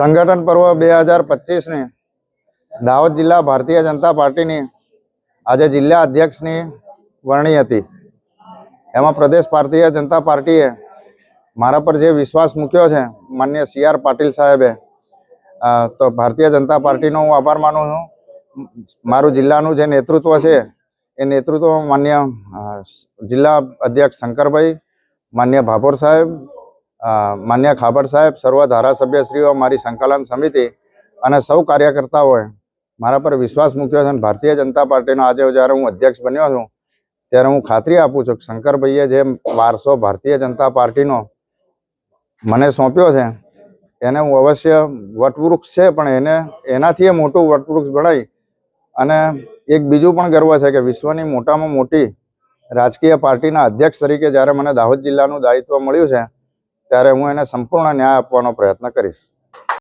સંગઠન પર્વ બે હજાર પચીસની દાહોદ જિલ્લા ભારતીય જનતા પાર્ટીની આજે જિલ્લા અધ્યક્ષની વરણી હતી. એમાં પ્રદેશ ભારતીય જનતા પાર્ટીએ મારા પર જે વિશ્વાસ મૂક્યો છે, માન્ય સી આર પાટીલ સાહેબે તો ભારતીય જનતા પાર્ટીનો હું આભાર માનું છું. મારું જિલ્લાનું જે નેતૃત્વ છે, એ નેતૃત્વ માન્ય જિલ્લા અધ્યક્ષ શંકરભાઈ, માન્ય ભાભોર સાહેબ માન્ય ખાબર સાહેબ, સર્વ ધારાસભ્યશ્રીઓ, મારી સંકલન સમિતિ અને સૌ કાર્યકર્તાઓએ મારા પર વિશ્વાસ મૂક્યો છે અને ભારતીય જનતા પાર્ટીનો આજે જ્યારે હું અધ્યક્ષ બન્યો છું, ત્યારે હું ખાતરી આપું છું કે શંકરભાઈએ જે વારસો ભારતીય જનતા પાર્ટીનો મને સોંપ્યો છે, એને હું અવશ્ય વટવૃક્ષ છે, પણ એને, એનાથી એ મોટું વટવૃક્ષ બનાવી અને એક બીજું પણ ગર્વ છે કે વિશ્વની મોટામાં મોટી રાજકીય પાર્ટીના અધ્યક્ષ તરીકે જ્યારે મને દાહોદ જિલ્લાનું દાયિત્વ મળ્યું છે ત્યારે હું એને સંપૂર્ણ ન્યાય આપવાનો પ્રયત્ન કરીશ.